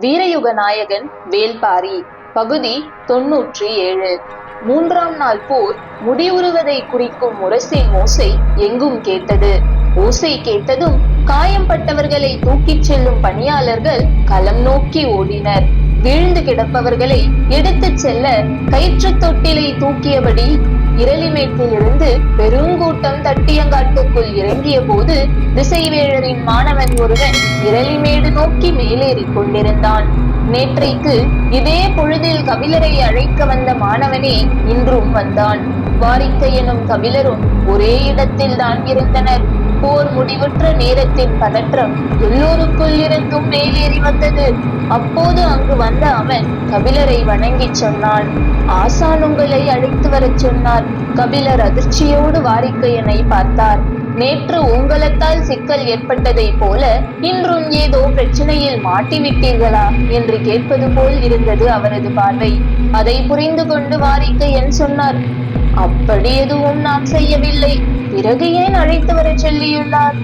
வீரயுக நாயகன் வேல்பாரி பகுதி தொன்னூற்றி ஏழு மூன்றாம் நாள் போர் முடிவுறுவதை குறிக்கும் முரசின் ஓசை எங்கும் கேட்டது. ஓசை கேட்டதும் காயம்பட்டவர்களை தூக்கிச் செல்லும் பணியாளர்கள் களம் நோக்கி ஓடினர். வீழ்ந்து கிடப்பவர்களை எடுத்துச் செல்ல கயிற்றுத் தொட்டிலை தூக்கியபடி இரளிமேட்டிலிருந்து பெருங்கூட்டம் தட்டியங்காட்டுக்குள் இறங்கிய போது திசைவேழரின் மாணவன் ஒருவன் இரளிமேடு நோக்கி மேலேறிக் கொண்டிருந்தான். நேற்றைக்கு இதே பொழுதில் கபிலரை அழைக்க வந்த மாணவனே இன்றும் வந்தான். வாரிக்கை எனும் கபிலரும் ஒரே இடத்தில் தான் இருந்தனர். போர் முடிவுற்ற நேரத்தின் பதற்றம் எல்லோருக்குள் இருந்தும் மேலேறி வந்தது. அப்போது அங்கு வந்த அவன் கபிலரை வணங்கிச் சொன்னான். ஆசான் உங்களை அழைத்து வரச் சொன்னார். கபிலர் அதிர்ச்சியோடு வாரிக்கையனை பார்த்தார். நேற்று உங்களத்தால் சிக்கல் ஏற்பட்டதைப் போல இன்றும் ஏதோ பிரச்சனையில் மாட்டிவிட்டீர்களா என்று கேட்பது போல் இருந்தது அவரது பார்வை. அதை புரிந்து கொண்டு வாரிக்கையன் சொன்னார். அப்படி எதுவும் நாம் செய்யவில்லை. பிறகு ஏன் அழைத்து வரச் சொல்லியுள்ளார்?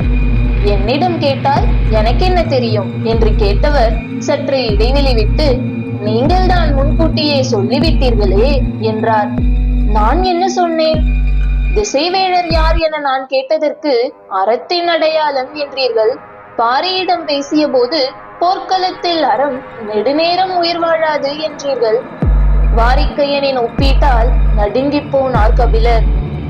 என்னிடம் கேட்டால் எனக்கென்ன தெரியும்? என்று கேட்டவர் சற்று இடைவெளி விட்டு நீங்கள் தான் முன்கூட்டியே சொல்லிவிட்டீர்களே என்றார். நான் என்ன சொன்னேன்? திசைவேழர் யார் என நான் கேட்டதற்கு அறத்தின் அடையாளம் என்றீர்கள். பாரியிடம் பேசிய போது போர்க்களத்தில் அறம் நெடுநேரம் உயிர் வாழாது என்றீர்கள். வாரிக்கையனின் ஒப்பீட்டால் நடுங்கிப் போனார் கபிலர்.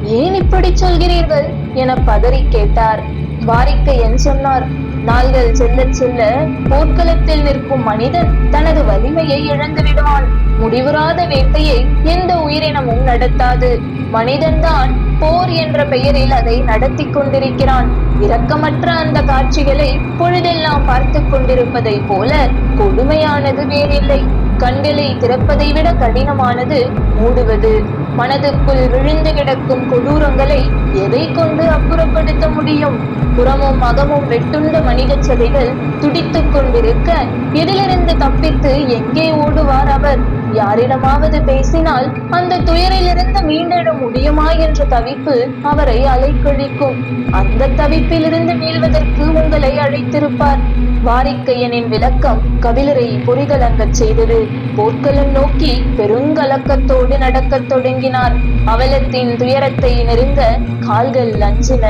ஏன் இப்படி சொல்கிறீர்கள்? என பதறி கேட்டார். வாரிக்கையன் சொன்னார் நாள்கள் செல்ல செல்ல போர்க்களத்தில் நிற்கும் மனிதன் தனது வலிமையை இழந்து விடுவான் முடிவுறாத வேட்டையை எந்த உயிரினமும் நடத்தாது. மனிதன்தான் போர் என்ற பெயரில் அதை நடத்தி கொண்டிருக்கிறான். இரக்கமற்ற அந்த காட்சிகளை பொழுதெல்லாம் பார்த்து கொண்டிருப்பதை போல கொடுமையானது வேறில்லை. கண்களை திறப்பதை விட கடினமானது மூடுவது. மனதுக்குள் விழுந்து கிடக்கும் கொடூரங்களை எதை கொண்டு அப்புறப்படுத்த முடியும்? புறமும் அகமும் வெட்டுண்ட மனித சதைகள் துடித்துக் கொண்டிருக்க இதிலிருந்து தப்பித்து எங்கே ஓடுவார் அவர்? யாரிடமாவது பேசினால் அந்த துயரிலிருந்து மீண்டிட முடியுமா என்ற தவிப்பு அவரை அலைக்கழிக்கும். அந்த தவிப்பிலிருந்து மீள்வதற்கு உங்களை அழைத்திருப்பார். வாரிக்கையனின் விளக்கம் கபிலரை பொறிகலங்கச் செய்தது. போர்க்களம் நோக்கி பெருங்கலக்கத்தோடு நடக்கத் தொடங்கினார் அவலத்தின் துயரத்தை நெருங்க கால்கள் லஞ்சின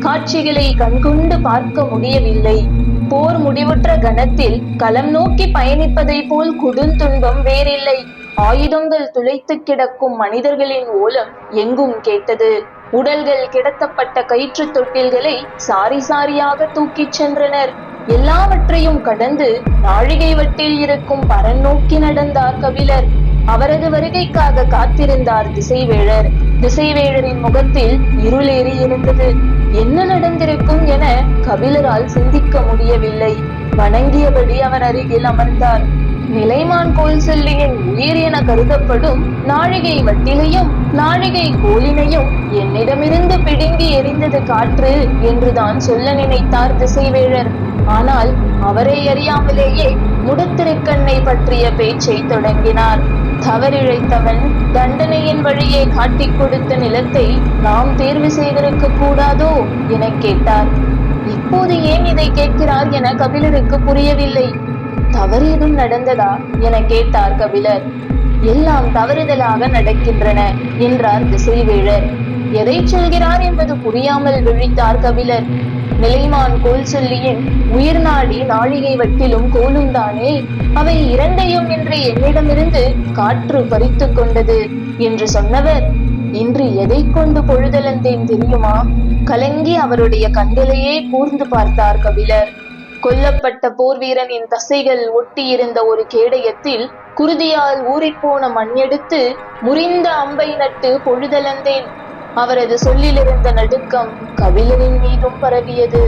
காட்சிகளை கண்கொண்டு பார்க்க முடியவில்லை. போர் முடிவுற்ற கணத்தில் களம் நோக்கி பயணிப்பதை போல் குடுந்துன்பம் வேறில்லை. ஆயுதங்கள் துளைத்து கிடக்கும் மனிதர்களின் ஓலம் எங்கும் கேட்டது. உடல்கள் கிடத்தப்பட்ட கயிற்று தொட்டில்களை சாரி சாரியாக தூக்கிச் சென்றனர். எல்லாவற்றையும் கடந்து நாழிகை வட்டில் இருக்கும் பரன் நோக்கி நடந்தார் கபிலர். அவரது வருகைக்காக காத்திருந்தார் திசைவேழர். திசைவேழரின் முகத்தில் இருளேறி இருந்தது என்ன நடந்திருக்கும் என கபிலரால் சிந்திக்க முடியவில்லை. வணங்கியபடி அவர் அருகில் அமர்ந்தார். நிலைமான் கோல் செல்லியின் உயிர் என கருதப்படும் நாழிகை வட்டிலையும் நாழிகை கோலினையும் என்னிடமிருந்து பிடுங்கி எரிந்தது காற்று என்றுதான் சொல்ல நினைத்தார் திசைவேழர். ஆனால் அவரை அறியாமலேயே முடத்திருக்கண்ணை பற்றிய பேச்சை தொடங்கினார். தவறிழைத்தவன் தண்டனையின் வழியே காட்டிக் கொடுத்த நிலத்தை நாம் தேர்வு செய்திருக்க கூடாதோ என கேட்டார். இப்போது ஏன் இதை கேட்கிறார் என கபிலருக்கு புரியவில்லை. தவறு நடந்ததா? என கேட்டார் கபிலர். எல்லாம் தவறுதலாக நடக்கின்றன என்றார் திசைவேழர். எதை சொல்கிறார் என்பது புரியாமல் விழித்தார் கபிலர். நிலைமான் கோல் சொல்லியின் உயிர் நாடி நாழிகை வட்டிலும் கோலும் தானே? அவை இரண்டையும் இன்று என்னிடமிருந்து காற்று பறித்து கொண்டது என்று சொன்னவர். இன்று எதை கொண்டு பொழுதலந்தேன் தெரியுமா? கலங்கி அவருடைய கண்களையே கூர்ந்து பார்த்தார் கபிலர். கொல்லப்பட்ட போர் வீரனின் தசைகள் ஒட்டியிருந்த ஒரு கேடயத்தில் குருதியால் ஊறிப்போன மண் எடுத்து முறிந்த அம்பை நட்டு பொழுதலந்தேன். அவரது சொல்லிலிருந்த நடுக்கம் கபிலரின் மீதும் பரவியது.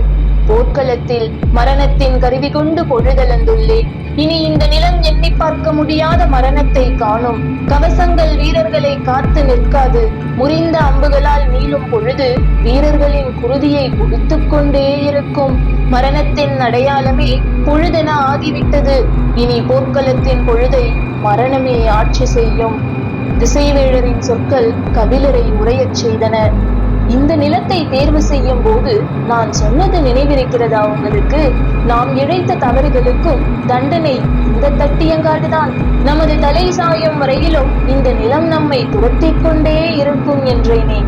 போர்க்களத்தில் மரணத்தின் கருவி கொண்டு பொழுதலந்துள்ளேன் இனி இந்த நிலம் எண்ணி பார்க்க முடியாத மரணத்தை காணும். கவசங்கள் வீரர்களை காத்து நிற்காது. முறிந்த அம்புகளால் நீளும் பொழுது வீரர்களின் குருதியை குடித்துக் கொண்டே இருக்கும். மரணத்தின் அடையாளமே பொழுதென ஆகிவிட்டது. இனி போர்க்களத்தின் பொழுதை மரணமே ஆட்சி செய்யும். திசைவேழரின் சொற்கள் கபிலரை உரையச் செய்தன. இந்த நிலத்தை தேர்வு செய்யும் போது நான் சொன்னது நினைவிருக்கிறதா உங்களுக்கு? நாம் இழைத்த தவறுகளுக்கும் தண்டனை இந்த தட்டியங்காடுதான். நமது தலை சாயும் வரையிலும் இந்த நிலம் நம்மை துரத்திக் கொண்டே இருக்கும் என்றேனே.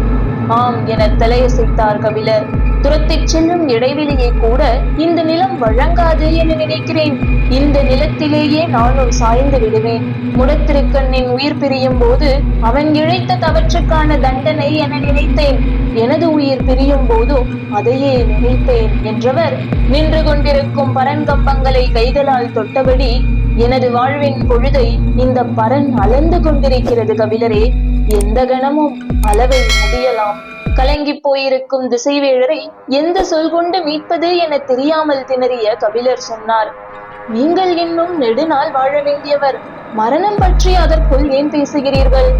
ஆம் என தலையசைத்தார் கபிலர். துரத்திச் செல்லும் இடைவெளியை கூட இந்த நிலம் வழங்காது என நினைக்கிறேன். இந்த நிலத்திலேயே நானும் சாய்ந்து விடுவேன். முடத்திருக்கண்ணின் உயிர் பிரியும் போது அவன் இழைத்த தவற்றுக்கான தண்டனை என நினைத்தேன். எனது உயிர் பிரியும் போதும் அதையே நினைத்தேன் என்றவர் நின்று கொண்டிருக்கும் பரன்கம்பங்களை கைகளால் தொட்டபடி எனது வாழ்வின் பொழுதை இந்த பரன் அளந்து கொண்டிருக்கிறது கபிலரே. எந்த கணமும் அளவை முடியலாம். கலங்கி போயிருக்கும் திசைவேழரை எந்த சொல் கொண்டு மீட்பது என தெரியாமல் திணறிய கபிலர் சொன்னார். நீங்கள் இன்னும் நெடுநாள் வாழ வேண்டியவர் மரணம் பற்றி அதற்குள் ஏன் பேசுகிறீர்கள்?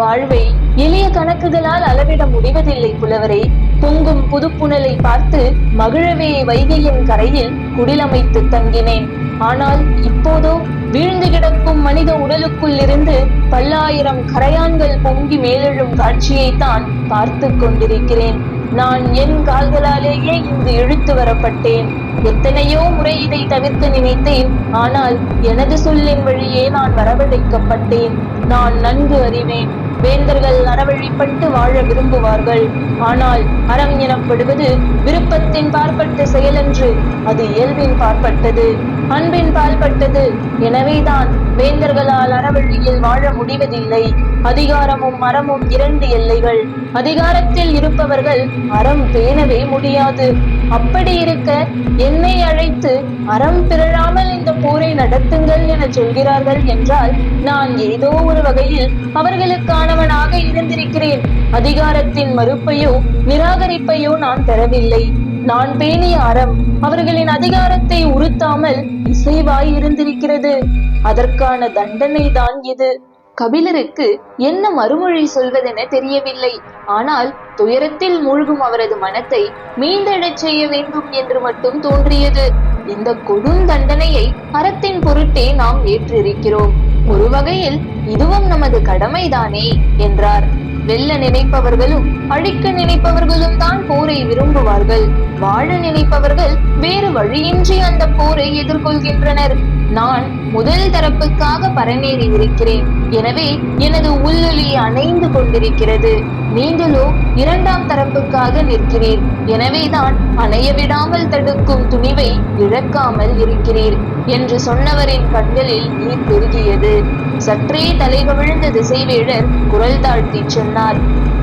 வாழ்வை எளிய கணக்குகளால் அளவிட முடிவதில்லை புலவரே. பொங்கும் புதுப்புணலை பார்த்து மகிழவே வைகையின் கரையில் குடிலமைத்து தங்கினேன். ஆனால் இப்போதோ வீழ்ந்து கிடக்கும் மனித உடலுக்குள் இருந்து பல்லாயிரம் கரையான்கள் பொங்கி மேலெழும் காட்சியைத்தான் பார்த்து கொண்டிருக்கிறேன். நான் என் கால்களாலேயே இங்கு இழுத்து வரப்பட்டேன். எத்தனையோ முறை இதை தவிர்க்க நினைத்தேன். ஆனால் எனது சொல்லின் வழியே நான் வரவழைக்கப்பட்டேன். நான் நன்கு அறிவேன். வேந்தர்கள் அறவழிப்பட்டு வாழ விரும்புவார்கள். ஆனால் அறம் எனப்படுவது விருப்பத்தின் பார்ப்பட்ட செயலன்று. அது இயல்பின் பார்ப்பட்டது. அன்பின் பால்பட்டது. எனவேதான் வேந்தர்களால் அறவழியில் வாழ முடிவதில்லை. அதிகாரமும் அறமும் இரண்டு எல்லைகள். அதிகாரத்தில் இருப்பவர்கள் அறம் பேணவே முடியாது. அப்படி இருக்க என்னை அழைத்து அறம் பிறழாமல் இந்த போரை நடத்துங்கள் என சொல்கிறார்கள் என்றால் நான் ஏதோ ஒரு வகையில் அவர்களுக்கானவனாக இருந்திருக்கிறேன். அதிகாரத்தின் மறுப்பையோ நிராகரிப்பையோ நான் பெறவில்லை நான் பேணிய அறம் அவர்களின் அதிகாரத்தை உறுத்தாமல் இசைவாய் இருந்திருக்கிறது. அதற்கான தண்டனை தான் இது. கபிலருக்கு என்ன மறுமொழி சொல்வதென தெரியவில்லை. ஆனால் துயரத்தில் மூழ்கும் அவரது மனத்தை மீண்டெழச் செய்ய வேண்டும் என்று மட்டும் தோன்றியது. இந்த கொடும் தண்டனையை அறத்தின் பொருட்டே நாம் ஏற்றிருக்கிறோம். ஒரு வகையில் இதுவும் நமது கடமைதானே என்றார். வெல்ல நினைப்பவர்களும் அழிக்க நினைப்பவர்களும் தான் போரை விரும்புவார்கள். வாழ நினைப்பவர்கள் வேறு வழியின்றி அந்த போரை எதிர்கொள்கின்றனர். நான் முதல் தரப்புக்காக பரநேறி இருக்கிறேன். எனவே எனது உள்ளொலி அணைந்து கொண்டிருக்கிறது. நீங்களோ இரண்டாம் தரப்புக்காக நிற்கிறீர். எனவேதான் அணைய விடாமல் தடுக்கும் துணிவை இழக்காமல் இருக்கிறீர் என்று சொன்னவரின் கண்களில் நீர் பெருகியது. சற்றே தலைகவிழ்ந்த திசைவேடர் குரல் தாழ்த்தி சொன்னார்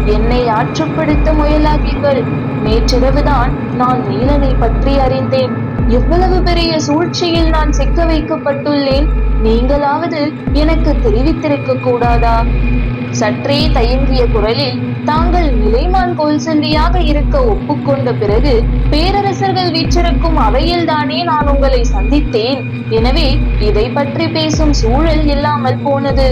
என்னை ஆற்றுப்படுத்த முயலாதீர்கள். நேற்றிரவுதான் நான் நீலனை பற்றி அறிந்தேன். எவ்வளவு பெரிய சூழ்ச்சியில் நான் சிக்க வைக்கப்பட்டுள்ளேன். நீங்களாவது எனக்கு தெரிவித்திருக்க கூடாதா? சற்றே தயங்கிய குரலில் தாங்கள் நிலைமான் கோல்சல்லியாக இருக்க ஒப்புக்கொண்ட பிறகு பேரரசர்கள் வீற்றிருக்கும் அவையில்தானே நான் உங்களை சந்தித்தேன். எனவே இதை பற்றி பேசும் சூழல் இல்லாமல் போனது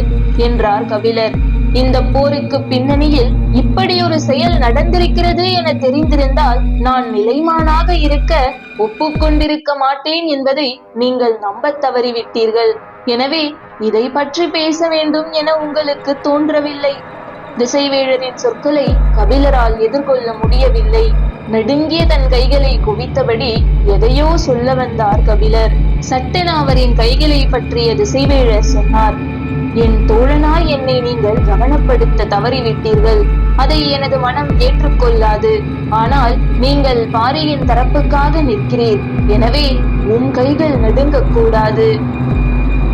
என்றார் கபிலர். இந்த போருக்கு பின்னணியில் இப்படி ஒரு செயல் நடந்திருக்கிறது என தெரிந்திருந்தால் நான் நிலைமானாக இருக்க ஒப்புக்கொண்டிருக்க மாட்டேன் என்பதை நீங்கள் நம்ப தவறிவிட்டீர்கள். எனவே இதை பற்றி பேச வேண்டும் என உங்களுக்கு தோன்றவில்லை. திசைவேழரின் சொற்களை கபிலரால் எதிர்கொள்ள முடியவில்லை. நெடுங்கிய தன் கைகளை குவித்தபடி எதையோ சொல்ல வந்தார் கபிலர். சட்டென அவரின் கைகளை பற்றிய திசைவேழர் சொன்னார் என் தோழனாய் என்னை நீங்கள் கவனப்படுத்த தவறிவிட்டீர்கள். அதை எனது மனம் ஏற்றுக்கொள்ளாது. ஆனால் நீங்கள் பாரியின் தரப்புக்காக நிற்கிறீர். எனவே உன் கைகள் நடுங்கக் கூடாது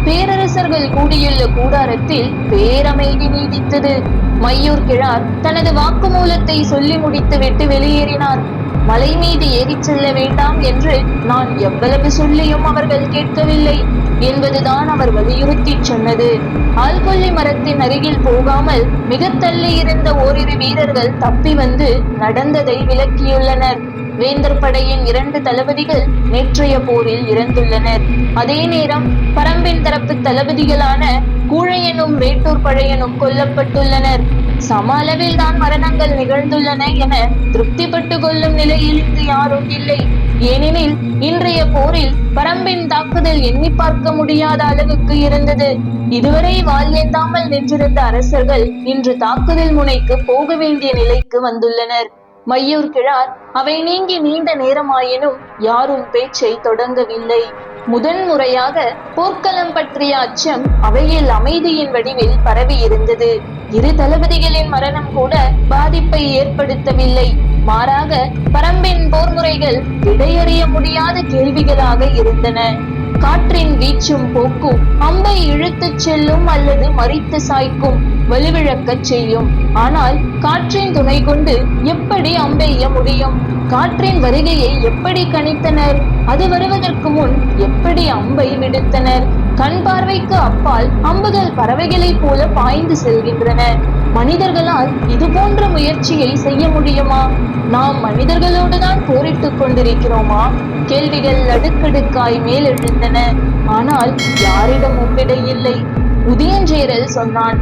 பேரரசர்கள் கூடியுள்ள கூடாரத்தில் பேரமைதி நீடித்தது. மையூர் கிழார் தனது வாக்குமூலத்தை சொல்லி முடித்துவிட்டு வெளியேறினார். மலை மீது ஏறிச் செல்ல வேண்டாம் என்று நான் எவ்வளவு சொல்லியும் அவர்கள் கேட்கவில்லை என்பதுதான் அவர் வலியுறுத்தி சொன்னது. ஆல்கொல்லி மரத்தின் அருகில் போகாமல் மிக தள்ளி இருந்த ஓரிரு வீரர்கள் தப்பி வந்து நடந்ததை விளக்கியுள்ளனர். வேந்தர் படையின் இரண்டு தளபதிகள் நேற்றைய போரில் இறந்துள்ளனர். அதே நேரம் பரம்பின் தரப்பு தளபதிகளான கூழையனும் வேட்டூர் பழையனும் கொல்லப்பட்டுள்ளனர். சம அளவில் தான் மரணங்கள் நிகழ்ந்துள்ளன என திருப்திப்பட்டு கொள்ளும் நிலையில் இங்கு யாரும் இல்லை. ஏனெனில் இன்றைய போரில் பரம்பின் தாக்குதல் எண்ணி பார்க்க முடியாத அளவுக்கு இருந்தது. இதுவரை வால் ஏந்தாமல் நின்றிருந்த அரசர்கள் இன்று தாக்குதல் முனைக்கு போக வேண்டிய நிலைக்கு வந்துள்ளனர். மையூர் கிழார் அவை நீங்கி நீண்ட நேரமாயினும் யாரும் பேச்சை தொடங்கவில்லை. முதன் முறையாக போர்க்களம் பற்றிய அச்சம் அவையில் அமைதியின் வடிவில் பரவி இருந்தது. இரு தளபதிகளின் மரணம் கூட பாதிப்பை ஏற்படுத்தவில்லை. மாறாக பரம்பின் போர் முறைகள் விடையறிய முடியாத கேள்விகளாக இருந்தன. காற்றின் வீச்சும் போக்கும் அம்பை இழுத்துச் செல்லும் அல்லது மறித்து சாய்க்கும் வலுவிழக்கச் செய்யும். ஆனால் காற்றின் துணை கொண்டு எப்படி அம்பெய்ய முடியும்? காற்றின் வருகையை எப்படி கணித்தனர்? அது வருவதற்கு முன் எப்படி அம்பை விடுத்தனர் கண் பார்வைக்கு அப்பால் அம்புகள் பறவைகளைப் போல பாய்ந்து செல்கின்றன. மனிதர்களால் இது போன்ற முயற்சியை செய்ய முடியுமா? நாம் மனிதர்களோடு தான் போரிட்டுக் கொண்டிருக்கிறோமா? கேள்விகள் அடுக்கடுக்காய் மேலெழுந்தன. ஆனால் யாரிடமும் விடை உதயஞ்சேரல் சொன்னான்.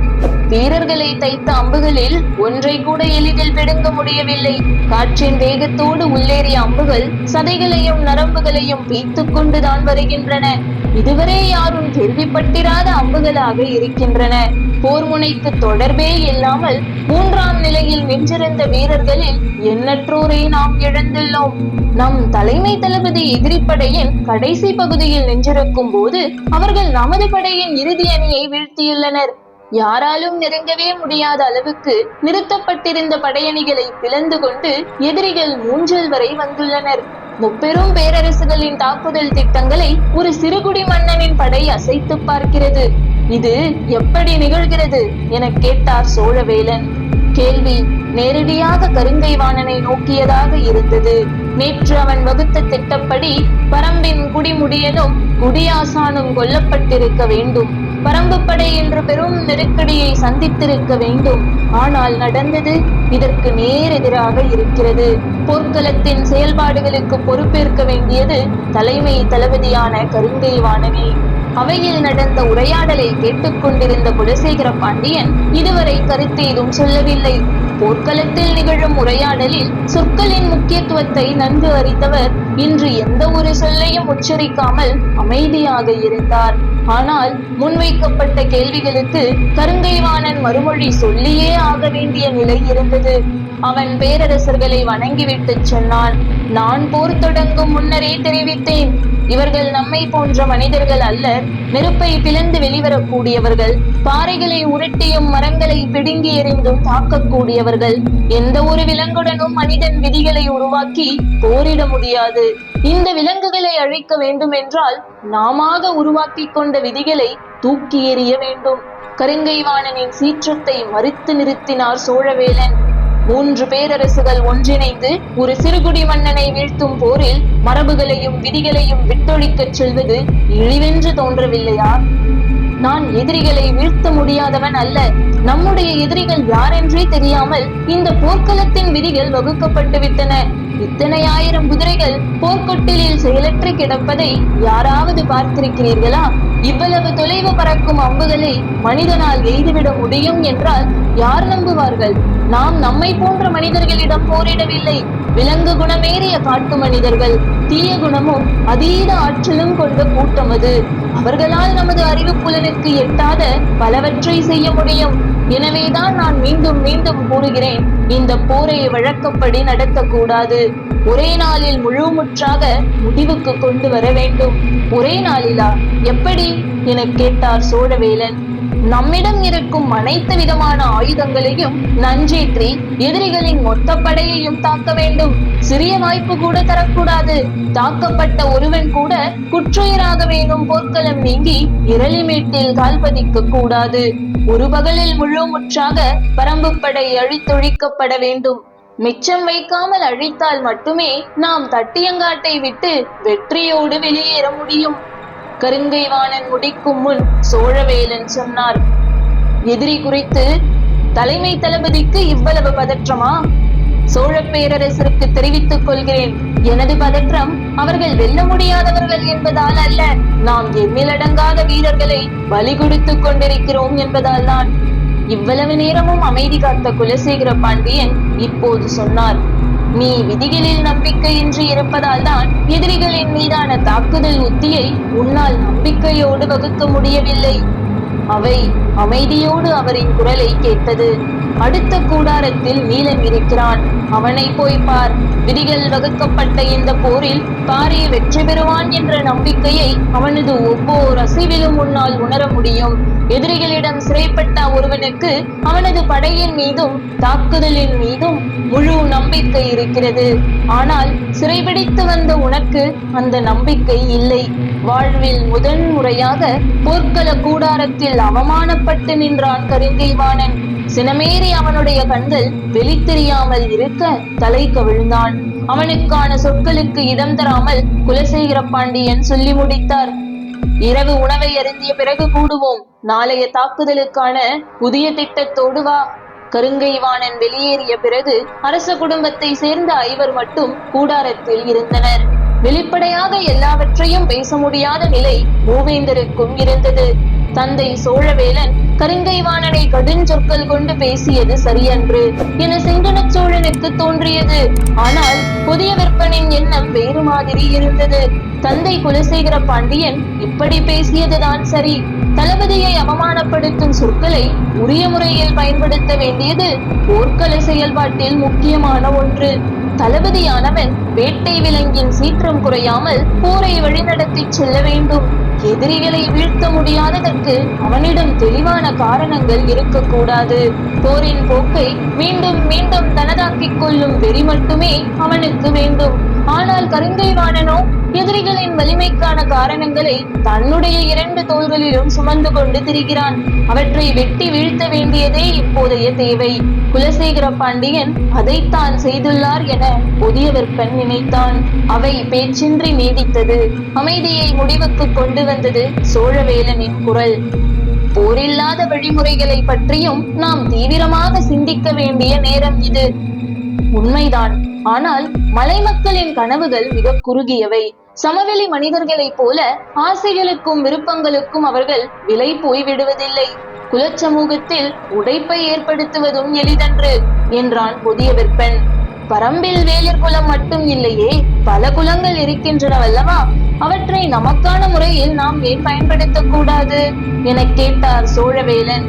வீரர்களை தைத்த அம்புகளில் ஒன்றை கூட எளிதில் பிடுங்க முடியவில்லை. காற்றின் வேகத்தோடு உள்ளேறிய அம்புகள் சதைகளையும் நரம்புகளையும் பீத்துக் கொண்டுதான் வருகின்றன. இதுவரை யாரும் கேள்விப்பட்டிராத அம்புகளாக இருக்கின்றன. போர் முனைக்கு தொடர்பே இல்லாமல் மூன்றாம் நிலையில் நின்றிருந்த வீரர்களில் எண்ணற்றோரை நாம் இழந்துள்ளோம். நம் தலைமை தளபதி எதிரிப்படையின் கடைசி பகுதியில் நின்றிருக்கும் போது அவர்கள் நமது படையின் இறுதி அணியை வீழ்த்தியுள்ளனர். யாராலும் நெருங்கவே முடியாத அளவுக்கு நிறுத்தப்பட்டிருந்த படையணிகளை பிளந்து கொண்டு எதிரிகள் மூஞ்சல் வரை வந்துள்ளனர். முப்பெரும் பேரரசுகளின் தாக்குதல் திட்டங்களை ஒரு சிறுகுடி மன்னனின் படை அசைத்து பார்க்கிறது. இது எப்படி நிகழ்கிறது என கேட்டார் சோழவேலன். கேள்வி நேரடியாக கருங்கை வாணனை நோக்கியதாக இருந்தது. நேற்று அவன் வகுத்த திட்டப்படி பரம்பின் குடிமுடியனும் குடியாசானும் கொல்லப்பட்டிருக்க வேண்டும். பரம்பு படை என்று பெரும் நெருக்கடியை சந்தித்திருக்க வேண்டும். ஆனால் நடந்தது இதற்கு நேரெதிராக இருக்கிறது. போர்க்களத்தின் செயல்பாடுகளுக்கு பொறுப்பேற்க வேண்டியது தலைமை தளபதியான கருங்கை வாணனே அவையில் நடந்த உரையாடலை கேட்டுக்கொண்டிருந்த குலசேகர பாண்டியன் இதுவரை கருத்தேதும் சொல்லவில்லை. போர்க்களத்தில் நிகழும் உரையாடலில் சொற்களின் முக்கியத்துவத்தை நன்கு அறிந்தவர் இன்று எந்த ஒரு சொல்லையும் உச்சரிக்காமல் அமைதியாக இருந்தார். ஆனால் முன்வைக்கப்பட்ட கேள்விகளுக்கு கருங்கைவாணன் மறுமொழி சொல்லியே ஆக வேண்டிய நிலை இருந்தது. அவன் பேரரசர்களை வணங்கிவிட்டு சொன்னான் நான் போர் தொடங்கும் முன்னரே தெரிவித்தேன். இவர்கள் நம்மை போன்ற மனிதர்கள் அல்ல நெருப்பை பிளந்து வெளிவரக்கூடியவர்கள். பாறைகளை உருட்டியும் மரங்களை பிடுங்கி எறிந்தும் தாக்க தாக்கக்கூடியவர்கள் எந்த ஒரு விலங்குடனும் மனிதன் விதிகளை உருவாக்கி போரிட முடியாது. இந்த விலங்குகளை அழிக்க வேண்டும் என்றால் நாமாக உருவாக்கி கொண்ட விதிகளை தூக்கி எறிய வேண்டும். கருங்கைவாணனின் சீற்றத்தை மறித்து நிறுத்தினார் சோழவேலன். மூன்று பேரரசுகள் ஒன்றிணைந்து ஒரு சிறுகுடி மன்னனை வீழ்த்தும் போரில் மரபுகளையும் விதிகளையும் விட்டொழிக்கச் செல்வது இழிவென்று தோன்றவில்லையா? நான் எதிரிகளை வீழ்த்த முடியாதவன் அல்ல. நம்முடைய எதிரிகள் யாரென்றே தெரியாமல் இந்த போர்க்களத்தின் விதிகள் வகுக்கப்பட்டு விட்டன. இத்தனை ஆயிரம் குதிரைகள் போர்க்கொட்டிலில் செயலற்று கிடப்பதை யாராவது பார்த்திருக்கிறீர்களா? இவ்வளவு தொலைவு பறக்கும் அம்புகளை மனிதனால் எய்துவிட முடியும் என்றால் யார் நம்புவார்கள்? நாம் நம்மை போன்ற மனிதர்களிடம் போரிடவில்லை. விலங்கு குணமேறிய காட்டு மனிதர்கள் தீய குணமும் அதீத ஆற்றலும் கொண்ட கூட்டம் அது. அவர்களால் நமது அறிவு மனிதனுக்கு எட்டாத பலவற்றை செய்ய முடியும். எனவேதான் நான் மீண்டும் மீண்டும் கூறுகிறேன் இந்த போரை வழக்கப்படி நடத்தக்கூடாது ஒரே நாளில் முழுமுற்றாக முடிவுக்கு கொண்டு வர வேண்டும். ஒரே நாளிலா? எப்படி? என கேட்டார் சோழவேலன். நம்மிடம் இருக்கும் அனைத்து விதமான ஆயுதங்களையும் நஞ்சேற்றி எதிரிகளின் மொத்த படையையும் தாக்க வேண்டும். சிறிய வாய்ப்பு கூட தரக்கூடாது. தாக்கப்பட்ட ஒருவன் கூட குற்றுயிராக வேணும் போர்க்களம் நீங்கி இரளிமேட்டில் கால் பதிக்க கூடாது. ஒரு பகலில் முழு முற்றாக பரம்பு படை அழித்தொழிக்கப்பட வேண்டும். மிச்சம் வைக்காமல் அழித்தால் மட்டுமே நாம் தட்டியங்காட்டை விட்டு வெற்றியோடு வெளியேற முடியும். கருங்கைவாணன் முடிக்கும் முன் சோழவேலன் சொன்னார் எதிரி குறித்து தலைமை தளபதிக்கு இவ்வளவு பதற்றமா? சோழ பேரரசருக்கு தெரிவித்துக் கொள்கிறேன். எனது பதற்றம் அவர்கள் வெல்ல முடியாதவர்கள் என்பதால் அல்ல. நாம் எண்ணிலடங்காத வீரர்களை பலி கொடுத்துக் கொண்டிருக்கிறோம் என்பதால் தான். இவ்வளவு நேரமும் அமைதி காத்த குலசேகர பாண்டியன் இப்போது சொன்னார் நீ விதிகளில் நம்பிக்கையின்றி இருப்பதால் தான் எதிரிகளின் மீதான தாக்குதல் உத்தியை உன்னால் நம்பிக்கையோடு வகுக்க முடியவில்லை. அவை அமைதியோடு அவரின் குரலை கேட்டது. அடுத்த கூடாரத்தில் நீலன் இருக்கிறான். அவனை போய் பார். விதிகள் வகுக்கப்பட்ட இந்த போரில் பாரி வெற்றி பெறுவான் என்ற நம்பிக்கையை அவனது ஒவ்வொரு அசைவிலும் உன்னால் உணர முடியும். எதிரிகளிடம் சிறைப்பட்ட ஒருவனுக்கு அவனது படையின் மீதும் தாக்குதலின் மீதும் முழு நம்பிக்கை இருக்கிறது. ஆனால் சிறைபிடித்து வந்த உனக்கு அந்த நம்பிக்கை இல்லை. வாழ்வில் முதன் முறையாக போர்க்கள கூடாரத்தில் அவமானப்பட்டு நின்றான் கருங்கைவாணன் சினமேறி அவனுடைய கண்கள் வெளித்தெரியாமல் இருக்க தலை கவிழ்ந்தான். அவனுக்கான சொற்களுக்கு இடம் தராமல் குலசேகர பாண்டியன் சொல்லி முடித்தார். இரவு உணவை அருந்திய பிறகு கூடுவோம். நாளைய தாக்குதலுக்கான புதிய திட்டத்தோடு வா. கருங்கைவாணன் வெளியேறிய பிறகு அரச குடும்பத்தை சேர்ந்த ஐவர் மட்டும் கூடாரத்தில் இருந்தனர். வெளிப்படையாக எல்லாவற்றையும் பேச முடியாத நிலை மூவேந்தருக்கும் இருந்தது. தந்தை சோழவேலன் கருங்கைவாணனை கடுஞ்சொற்கள் கொண்டு பேசியது சரியன்று. என செங்கனச் சோழனுக்கு தோன்றியது. ஆனால் புதிய விற்பனின் எண்ணம் வேறு மாதிரி இருந்தது. தந்தை குலசேகர பாண்டியன் இப்படி பேசியதுதான் சரி. தளபதியை அவமானப்படுத்தும் சொற்களை உரிய முறையில் பயன்படுத்த வேண்டியது போர்க்கள செயல்பாட்டில் முக்கியமான ஒன்று. தளபதியானவன் வேட்டை விலங்கின் சீற்றம் குறையாமல் போரை வழிநடத்தி செல்ல வேண்டும். எதிரிகளை வீழ்த்த முடியாததற்கு அவனிடம் தெளிவான காரணங்கள் இருக்கக்கூடாது. போரின் போக்கை மீண்டும் மீண்டும் தனதாக்கிக் கொள்ளும் வெறி மட்டுமே அவனுக்கு வேண்டும். ஆனால் கருங்கைவாணனோ எதிரிகளின் வலிமைக்கான காரணங்களை தன்னுடைய இரண்டு தோள்களிலும் சுமந்து கொண்டு திரிகிறான். அவற்றை வெட்டி வீழ்த்த வேண்டியதே இப்போதைய தேவை. குலசேகர பாண்டியன் அதைத்தான் செய்துள்ளார் என புதிய பெண் நினைத்தான். அவை பேச்சின்றி நீடித்தது. அமைதியை முடிவுக்கு கொண்டு வந்தது சோழவேலனின் குரல். போரில்லாத வழிமுறைகளை பற்றியும் நாம் தீவிரமாக சிந்திக்க வேண்டிய நேரம் இது. உண்மைதான். ஆனால் மலை மக்களின் கனவுகள் மிக குறுகியவை. சமவெளி மனிதர்களைப் போல ஆசைகளுக்கும் விருப்பங்களுக்கும் அவர்கள் விலை போய் விடுவதில்லை குலச்சமூகத்தில் உடைப்பை ஏற்படுத்துவதும் எளிதன்று என்றான் புதிய விற்பன் பரம்பில் வேலிர் குலம் மட்டும் இல்லையே பல குலங்கள் இருக்கின்றனவல்லவா அவற்றை நமக்கான முறையில் நாம் ஏன் பயன்படுத்தக்கூடாது? என கேட்டார் சோழவேலன்.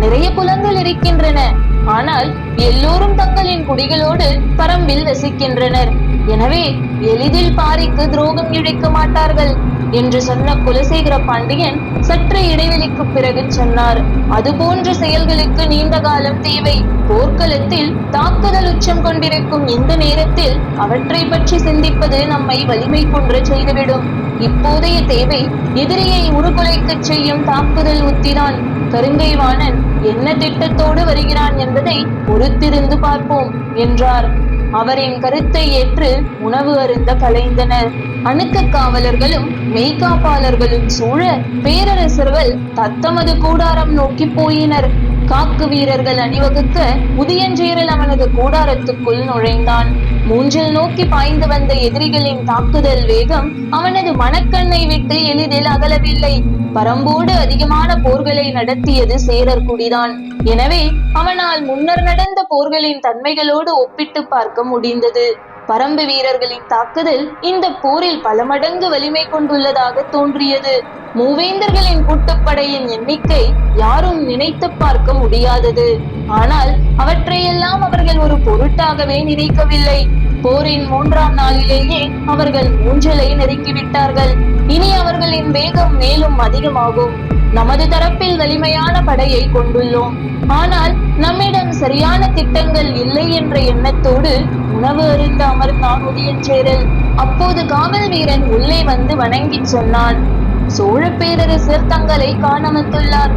நிறைய குலங்கள் இருக்கின்றன. ஆனால் எல்லோரும் தங்களின் குடிகளோடு பரம்பில் வசிக்கின்றனர். எனவே எளிதில் பாரிக்கு துரோகம் இழைக்க மாட்டார்கள் என்று சொன்ன குலசேகர பாண்டியன் சற்று இடைவெளிக்கு பிறகு சொன்னார். அது போன்ற செயல்களுக்கு நீண்ட காலம் தேவை. போர்க்களத்தில் தாக்குதல் உச்சம் கொண்டிருக்கும் இந்த நேரத்தில் அவற்றை பற்றி சிந்திப்பது நம்மை வலிமை கொன்று செய்துவிடும். இப்போதைய தேவை எதிரியை உருகுலைக்கச் செய்யும் தாக்குதல் உத்திதான். கருங்கைவாணன் என்ன திட்டத்தோடு வருகிறான் என்பதை பொறுத்திருந்து பார்ப்போம் என்றார். அவரின் கருத்தை ஏற்று உணவு அருந்த கலைந்தனர். அணுக்க காவலர்களும் மெய்காப்பாளர்களும் சூழ பேரரசர்கள் தத்தமது கூடாரம் நோக்கி போயினர். காக்கு வீரர்கள் அணிவகுக்க உதியஞ்சேரல் அவனது கூடாரத்துக்குள் நுழைந்தான். மூஞ்சில் நோக்கி பாய்ந்து வந்த எதிரிகளின் தாக்குதல் வேகம் அவனது மனக்கண்ணை விட்டு எளிதில் அகலவில்லை. பரம்போடு அதிகமான போர்களை நடத்தியது சேரர் குடிதான். எனவே அவனால் முன்னர் நடந்த போர்களின் தன்மைகளோடு ஒப்பிட்டு பார்க்க முடிந்தது. பரம்பு வீரர்களின் தாக்குதல் இந்த போரில் பல மடங்கு வலிமை கொண்டுள்ளதாக தோன்றியது. மூவேந்தர்களின் கூட்டுப்படையின் எண்ணிக்கை யாரும் நினைத்து பார்க்க முடியாதது. ஆனால் அவற்றையெல்லாம் அவர்கள் ஒரு பொருட்டாகவே நினைக்கவில்லை. போரின் மூன்றாம் நாளிலேயே அவர்கள் மூஞ்சலை நெருக்கிவிட்டார்கள். இனி அவர்களின் வேகம் மேலும் அதிகமாகும். நமது தரப்பில் வலிமையான படையை கொண்டுள்ளோம். ஆனால் நம்மிடம் சரியான திட்டங்கள் இல்லை என்ற எண்ணத்தோடு உணவு அருந்த அமர்ந்தான் உதயஞ்சேரல் அப்போது காவல் வீரன் உள்ளே வந்து வணங்கிச் சொன்னான். சோழ பேரரசர் தங்களை காண வந்துள்ளார்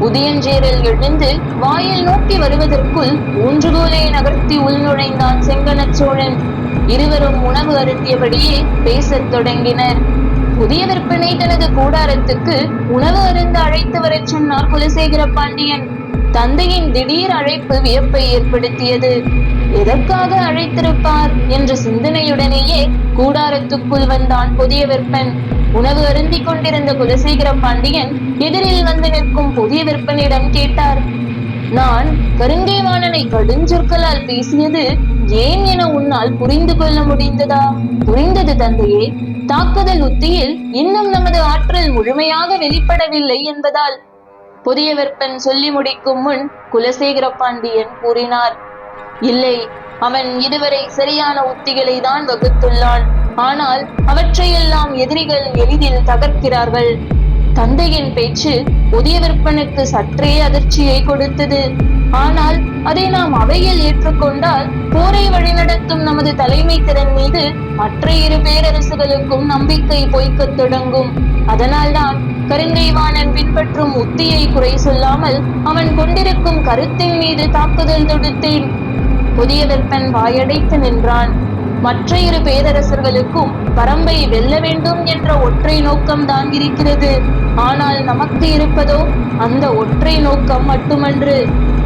உதயஞ்சேரல் எழுந்து வாயில் நோக்கி வருவதற்குள் ஊன்றுகோலை நகர்த்தி உள்நுழைந்தான் செங்கனச் சோழன். இருவரும் உணவு அருந்தியபடியே பேசத் தொடங்கினர். புதிய விற்பனை தனது கூடாரத்துக்கு உணவு அருந்து அழைத்து வரச் சொன்னார் குலசேகர பாண்டியன். தந்தையின் திடீர் அழைப்பு வியப்பை ஏற்படுத்தியது. எதற்காக அழைத்திருப்பார் என்ற சிந்தனையுடனேயே கூடாரத்துக்குள் வந்தான் புதிய விற்பன். உணவு அருந்திக் கொண்டிருந்த குலசேகர பாண்டியன் எதிரில் வந்து நிற்கும் புதிய விற்பனிடம் கேட்டார் நான் கருங்கைவாணனை கடுஞ்சொற்களால் பேசியது ஏன் என உன்னால் புரிந்து கொள்ள முடிந்ததா? புரிந்தது தந்தையே தாக்குதல் உத்தியில் இன்னும் நமது ஆற்றல் முழுமையாக வெளிப்படவில்லை என்பதால். புதிய வெப்பன் சொல்லி முடிக்கும் முன் குலசேகர பாண்டியன் கூறினார் இல்லை அவன் இதுவரை சரியான உத்திகளை தான் வகுத்துள்ளான். ஆனால் அவற்றையெல்லாம் எதிரிகள் எளிதில் தகர்க்கிறார்கள். தந்தையின் பேச்சு புதிய விற்பனுக்கு சற்றே அதிர்ச்சியை கொடுத்தது. ஆனால் அதை நாம் அவையில் ஏற்றுக்கொண்டால் போரை வழிநடத்தும் நமது தலைமை திறன் மீது மற்ற இரு பேரரசுகளுக்கும் நம்பிக்கை பொய்க்கத் தொடங்கும். அதனால்தான் கருங்கைவாணன் பின்பற்றும் உத்தியை குறை சொல்லாமல் அவன் கொண்டிருக்கும் கருத்தின் மீது தாக்குதல் தொடுத்தேன். புதிய வெப்பன் வாயடைத்து நின்றான். மற்ற இரு பேரரசர்களுக்கும் பரம்பை வெல்ல வேண்டும் என்ற ஒற்றை நோக்கம் தான் இருக்கிறது. ஆனால் நமக்கு இருப்பதோ அந்த ஒற்றை நோக்கம் மட்டுமன்று.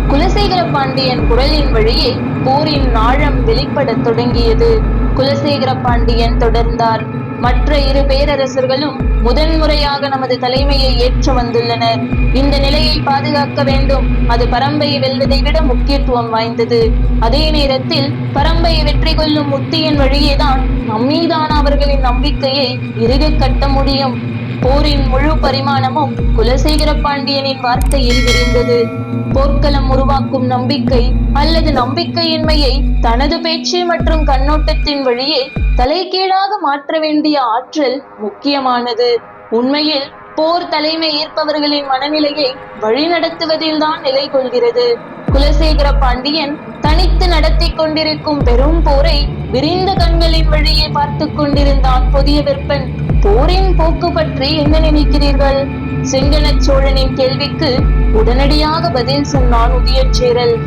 குலசேகர பாண்டியன் குரலின் வழியே போரின் ஆழம் வெளிப்படத் தொடங்கியது. குலசேகர பாண்டியன் தொடர்ந்தார். மற்ற இரு பேரரசர்களும் முதன்முறையாக நமது தலைமையை ஏற்று வந்துள்ளனர். இந்த நிலையை பாதுகாக்க வேண்டும். அது பரம்பை வெல்வதை விட முக்கியத்துவம் வாய்ந்தது. அதே நேரத்தில் பரம்பை வெற்றி கொள்ளும் உத்தியின் வழியேதான் நம்மீதான அவர்களின் நம்பிக்கையை இறுக கட்ட முடியும். போரின் முழு பரிமாணமும் குலசேகர பாண்டியனின் வார்த்தையில் விரிந்தது. போர்க்களம் உருவாக்கும் நம்பிக்கை அல்லது நம்பிக்கையின்மையை தனது பேச்சு மற்றும் கண்ணோட்டத்தின் வழியே தலைகீழாக மாற்ற வேண்டிய ஆற்றல் முக்கியமானது. உண்மையில் போர் தலைமை ஏற்பவர்களின் மனநிலையை வழிநடத்துவதில்தான் நிலை கொள்கிறது. குலசேகர பாண்டியன் தனித்து நடத்தி கொண்டிருக்கும் பெரும் போரை விரிந்த கண்களின் வழியே பார்த்து கொண்டிருந்தான் புதிய வெப்பன் போரின் போக்கு பற்றி என்ன நினைக்கிறீர்கள்? செங்கனச் சோழனின் கேள்விக்கு உடனடியாக பதில் சொன்னான் உதயச்சேரல்.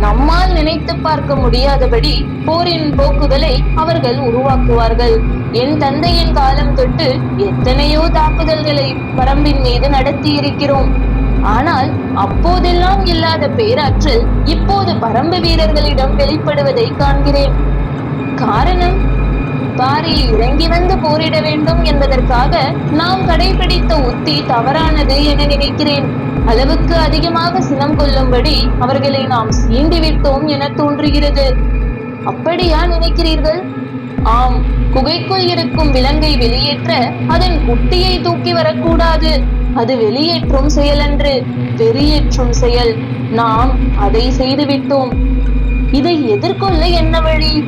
நம்மால் நினைத்து பார்க்க முடியாதபடி போரின் போக்குகளை அவர்கள் உருவாக்குவார்கள். என் தந்தையின் காலம் தொட்டு எத்தனையோ தாக்குதல்களை பரம்பின் மீது நடத்தி இருக்கிறோம் ஆனால் அப்போதெல்லாம் இல்லாத பேராற்றல் இப்போது பரம்பு வீரர்களிடம் வெளிப்படுவதை காண்கிறேன். காரணம்? பாரி இறங்கி வந்து போரிட வேண்டும் என்பதற்காக நாம் கடைபிடித்த உத்தி தவறானது என நினைக்கிறேன். அளவுக்கு அதிகமாக சினம் கொள்ளும்படி அவர்களை நாம் சீண்டி விட்டோம் என தோன்றுகிறது. அப்படியா நினைக்கிறீர்கள்? ஆம் குகைக்குள் இருக்கும் விலங்கை வெளியேற்ற அதன் குட்டியை தூக்கி வரக்கூடாது. அது வெளியேற்றும் செயலன்று வெறியேற்றும் செயல். நாம் அதை செய்துவிட்டோம். இதை எதிர்கொள்ள என்ன வழி?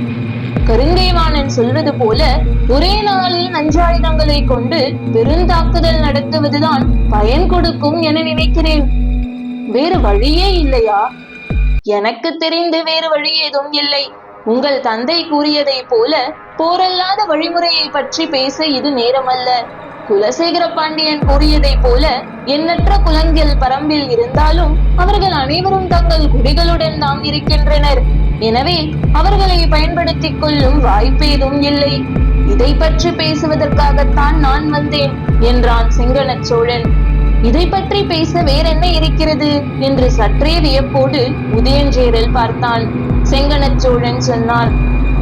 கருங்கைவாணன் சொல்வது போல ஒரே நாளில் நஞ்சாயுதங்களை கொண்டு பெருந்தாக்குதல் நடத்துவதுதான் பயன் கொடுக்கும் என நினைக்கிறேன். வேறு வழியே இல்லையா? எனக்கு தெரிந்து வேறு வழி ஏதும் இல்லை. உங்கள் தந்தை கூறியதைப் போல போரல்லாத வழிமுறையை பற்றி பேச இது நேரமல்ல. குலசேகர பாண்டியன் கூறியதைப் போல எண்ணற்ற குலங்கள் பரம்பில் இருந்தாலும் அவர்கள் அனைவரும் தங்கள் குடிகளுடன் தான் இருக்கின்றனர். எனவே அவர்களை பயன்படுத்திக் கொள்ளும் வாய்ப்பேதும் இல்லை. இதை பற்றி பேசுவதற்காகத்தான் நான் வந்தேன் என்றான் சிங்கன சோழன். இதை பற்றி பேச வேறென்ன இருக்கிறது? என்று சற்றே வியப்போடு உதயஞ்சேரல் பார்த்தான். செங்கனச் சோழன் சொன்னான்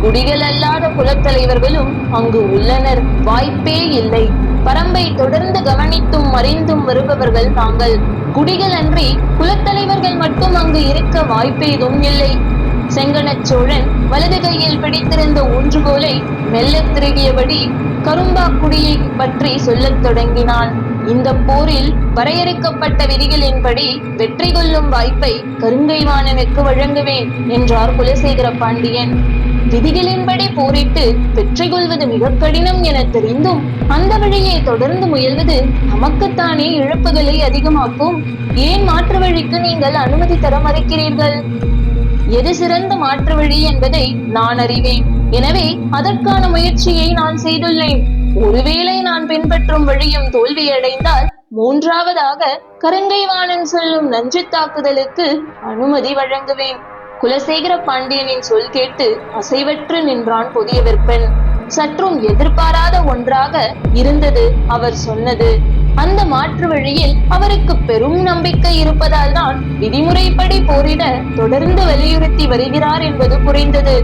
குடிகள் அல்லாத குலத்தலைவர்களும் அங்கு உள்ளனர் வாய்ப்பே இல்லை. பரம்பை தொடர்ந்து கவனித்தும் மறைந்தும் வருபவர்கள் தாங்கள். குடிகள் அன்றி குலத்தலைவர்கள் மட்டும் அங்கு இருக்க வாய்ப்பேதும் இல்லை. செங்கனச் சோழன் வலது கையில் பிடித்திருந்த ஊன்றுகோலை மெல்ல திருகியபடி கரும்பாக்குடியை பற்றி சொல்லத் தொடங்கினான். இந்த போரில் வரையறுக்கப்பட்ட விதிகளின்படி வெற்றி கொள்ளும் வாய்ப்பை கருங்கைவாணனுக்கு வழங்குவேன் என்றார் குலசேகர பாண்டியன். விதிகளின்படி போரிட்டு வெற்றி கொள்வது மிக கடினம் என தெரிந்தும் அந்த வழியை தொடர்ந்து முயல்வது நமக்குத்தானே இழப்புகளை அதிகமாக்கும். ஏன் மாற்று வழிக்கு நீங்கள் அனுமதி தர மறுக்கிறீர்கள்? எது சிறந்த மாற்று வழி என்பதை நான் அறிவேன். எனவே அதற்கான முயற்சியை நான் செய்துள்ளேன். ஒருவேளை நான் பின்பற்றும் வழியும் தோல்வியடைந்தால் மூன்றாவதாக கருங்கைவாணன் சொல்லும் நஞ்சு தாக்குதலுக்கு அனுமதி வழங்குவேன். குலசேகர பாண்டியனின் சொல் கேட்டு அசைவற்று நின்றான் புதிய விற்பன் சற்றும் எதிர்பாராத ஒன்றாக இருந்தது அவர் சொன்னது. அந்த மாற்று வழியில் அவருக்கு பெரும் நம்பிக்கை இருப்பதால் தான் விதிமுறைப்படி போரிட தொடர்ந்து வலியுறுத்தி வருகிறார் என்பது புரிந்தது.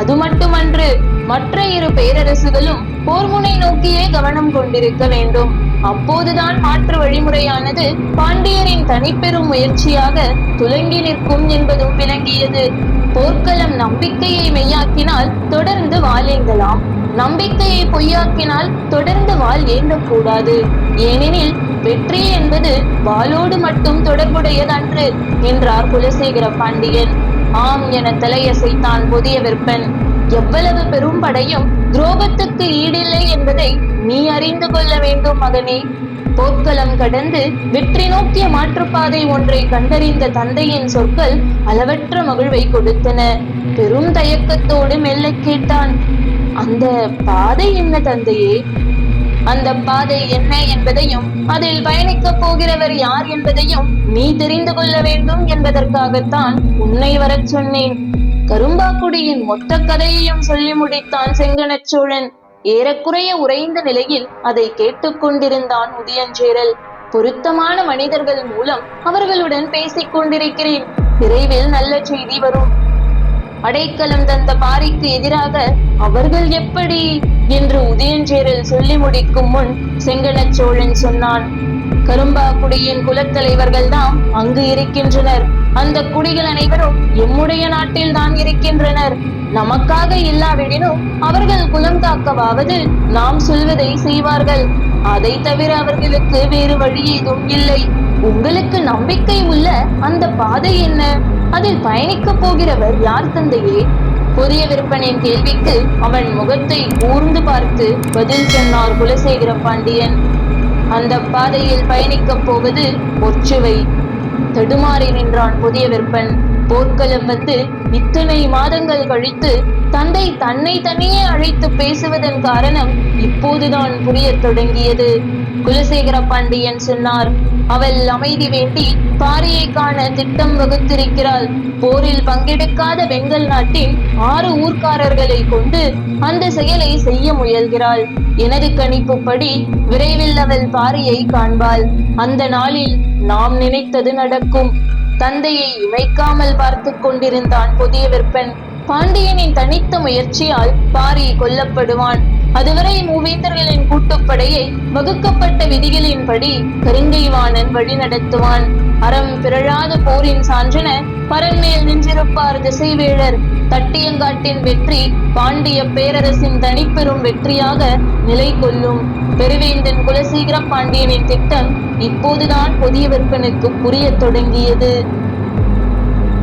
அது மட்டுமன்று மற்ற இரு பேரரசுகளும் போர்முனை நோக்கியே கவனம் கொண்டிருக்க வேண்டும். அப்போதுதான் மாற்று வழிமுறையானது பாண்டியரின் தனிப்பெரும் முயற்சியாக துலங்கி நிற்கும் என்பதும் விளங்கியது. போர்க்களம் நம்பிக்கையை மெய்யாக்கினால் தொடர்ந்து வாழேங்கலாம் நம்பிக்கையை பொய்யாக்கினால் தொடர்ந்து வாள் ஏந்தக்கூடாது ஏனெனில் வெற்றி என்பது வாளோடு மட்டும் தொடர்புடையதன்று என்றார் குலசேகர பாண்டியன். ஆம் என தலையசைத்தான் புதிய விற்பன். எவ்வளவு பெரும் படையும் துரோகத்துக்கு ஈடில்லை என்பதை நீ அறிந்து கொள்ள வேண்டும் மகனே. போர்க்களம் கடந்து வெற்றி நோக்கிய மாற்றுப்பாதை ஒன்றை கண்டறிந்த தந்தையின் சொற்கள் அளவற்ற மகிழ்வை கொடுத்தன. பெரும் தயக்கத்தோடு மெல்ல கேட்டான் அந்த பாதை என்ன தந்தையே? அந்த பாதை என்ன என்பதையும் அதில் பயணிக்கப் போகிறவர் யார் என்பதையும் நீ தெரிந்து கொள்ள வேண்டும் என்பதற்காகத்தான் உன்னை வரச் சொன்னேன். கரும்பாக்குடியின் மொத்த கதையையும் சொல்லி முடித்தான் செங்கனச்சோழன் ஏறக்குறைய உறைந்த நிலையில் அதை கேட்டுக்கொண்டிருந்தான் உதயஞ்சேரல் பொருத்தமான மனிதர்கள் மூலம் அவர்களுடன் பேசிக் கொண்டிருக்கிறேன். விரைவில் நல்ல செய்தி வரும். அடைக்கலம் தந்த பாரிக்கு எதிராக அவர்கள் எப்படி என்று உதயஞ்சேரல் சொல்லி முடிக்கும் முன் செங்கனச் சோழன் சொன்னான் கரும்பாக்குடியின் குலத்தலைவர்கள் தான் அங்கு இருக்கின்றனர். அந்த குடிகள் அனைவரும் எம்முடைய நாட்டில் தான் இருக்கின்றனர். நமக்காக இல்லாவிடினும் அவர்கள் குலம் காக்கவாவது நாம் சொல்வதை செய்வார்கள். அதை தவிர அவர்களுக்கு வேறு வழி ஏதும் இல்லை. உங்களுக்கு நம்பிக்கை உள்ள அந்த பாதை என்ன? அதில் பயணிக்கப் போகிறவர் யார் தந்தையே? புதிய விற்பனையின் கேள்விக்கு அவன் முகத்தை கூர்ந்து பார்த்து பதில் சொன்னார் குலசேகர பாண்டியன். அந்த பாதையில் பயணிக்கப் போவது ஒற்றுவை தடுமாறி நின்றான் புதிய விற்பன். போர்க்களம் வந்து இத்தனை மாதங்கள் கழித்து தந்தை தன்னை தனியே அழைத்து பேசுவதன் காரணம் இப்போதுதான் புரிய தொடங்கியது. குலசேகர பாண்டியன் சொன்னார் அவள் அமைதி வேண்டி பாரியை காண திட்டம் வகுத்திருக்கிறாள். போரில் பங்கெடுக்காத வெங்கல் நாட்டின் ஆறு ஊர்க்காரர்களை கொண்டு அந்த செயலை செய்ய முயல்கிறாள். எனது கணிப்புப்படி விரைவில் அவள் பாரியை காண்பாள். அந்த நாளில் நாம் நினைத்தது நடக்கும். தந்தையை இமைக்காமல் பார்த்து கொண்டிருந்தான் புதிய விற்பன் பாண்டியனின் தனித்த முயற்சியால் பாரி கொல்லப்படுவான். அதுவரை மூவேந்தர்களின் கூட்டுப்படையை வகுக்கப்பட்ட விதிகளின்படி கருங்கைவாணன் வழி நடத்துவான் அறம் பிறழாத போரின் சான்றென பரன்மேல் நின்றிருப்பார் திசைவேழர். தட்டியங்காட்டின் வெற்றி பாண்டிய பேரரசின் தனிப்பெரும் வெற்றியாக நிலை கொள்ளும் பெருவேந்தன் குலசீகர பாண்டியனின் திட்டம் இப்போதுதான் புதிய விற்பனுக்கு புரிய தொடங்கியது.